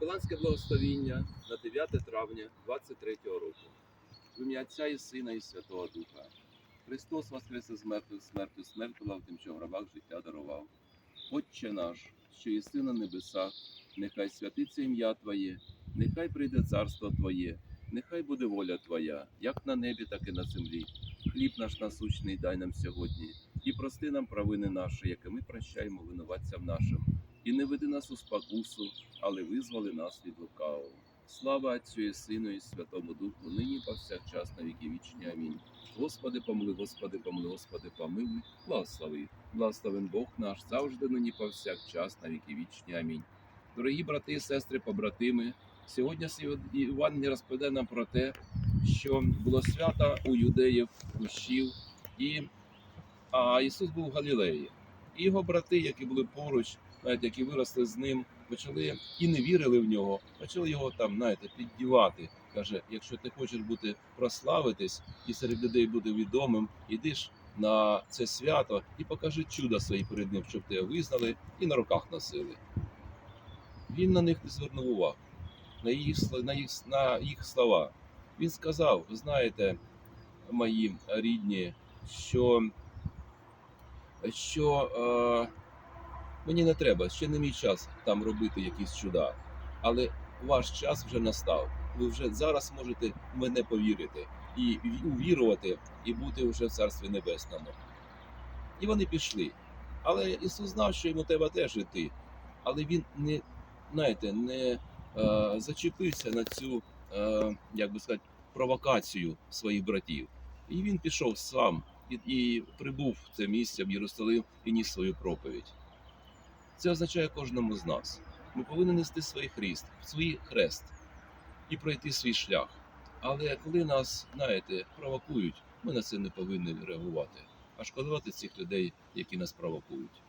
Капеланське благословіння на 9 травня 23 року. В ім'я Отця і Сина і Святого Духа. Христос воскрес із мертвих смертю смертила, тим, що в гробах життя дарував. Отче наш, що єси на небесах, нехай святиться ім'я Твоє, нехай прийде царство Твоє, нехай буде воля Твоя, як на небі, так і на землі. Хліб наш насущний дай нам сьогодні, і прости нам провини наші, які ми прощаємо винуватцям нашим. І не веди нас у спокусу, але визволи нас від лукавого. Слава Отцю і Сину і Святому Духу, нині повсякчас на віки вічні. Амінь. Господи, помили, Господи, помили, Господи, помилуй, благослови. Благословен Бог наш завжди нині повсякчас на віки вічні. Амінь. Дорогі брати і сестри, побратими, сьогодні Іван не розповідає нам про те, що було свято у юдеїв кущів, і а Ісус був в Галілеї. І його брати, які були поруч, знаєте, які виросли з ним, почали і не вірили в нього, почали його там, знаєте, піддівати. Каже, якщо ти хочеш бути прославитись і серед людей бути відомим, іди ж на це свято і покажи чуда свої перед ним, щоб тебе визнали і на руках носили. Він на них не звернув увагу, на їх, на їх, на їх слова. Він сказав: ви знаєте, мої рідні, що, що е, мені не треба, ще не мій час там робити якісь чуда. Але ваш час вже настав. Ви вже зараз можете мене повірити і увірувати, і бути вже в Царстві Небесному. І вони пішли. Але Ісус знав, що йому треба теж йти. Але він не, знаєте, не е, зачепився на цю, е, як би сказати, провокацію своїх братів. І він пішов сам і, і прибув в це місце в Єрусалим і ніс свою проповідь. Це означає кожному з нас. Ми повинні нести свій хрест, свій хрест і пройти свій шлях. Але коли нас, знаєте, провокують, ми на це не повинні реагувати, а шкодувати цих людей, які нас провокують.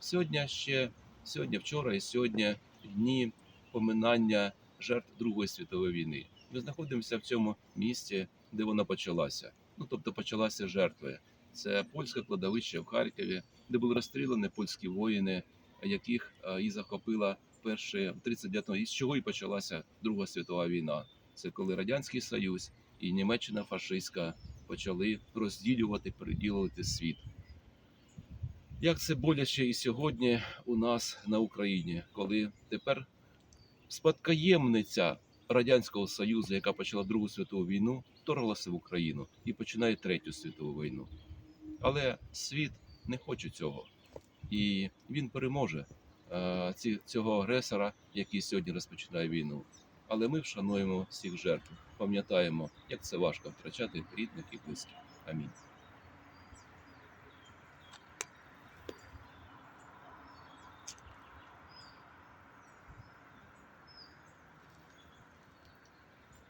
Сьогодні ще сьогодні, вчора і сьогодні дні поминання жертв Другої світової війни. Ми знаходимося в цьому місці, де вона почалася. Ну тобто почалася жертви. Це польське кладовище в Харкові, де були розстріляні польські воїни, яких е, і захопила перші 39-го, і з чого і почалася Друга світова війна. Це коли Радянський Союз і Німеччина фашистська почали розділювати, переділувати світ. Як це боляче і сьогодні у нас на Україні, коли тепер спадкоємниця Радянського Союзу, яка почала Другу світову війну, вторглася в Україну і починає Третю світову війну. Але світ не хоче цього, і він переможе е, цього агресора, який сьогодні розпочинає війну. Але ми вшануємо всіх жертв, пам'ятаємо, як це важко втрачати рідних і близьких. Амінь.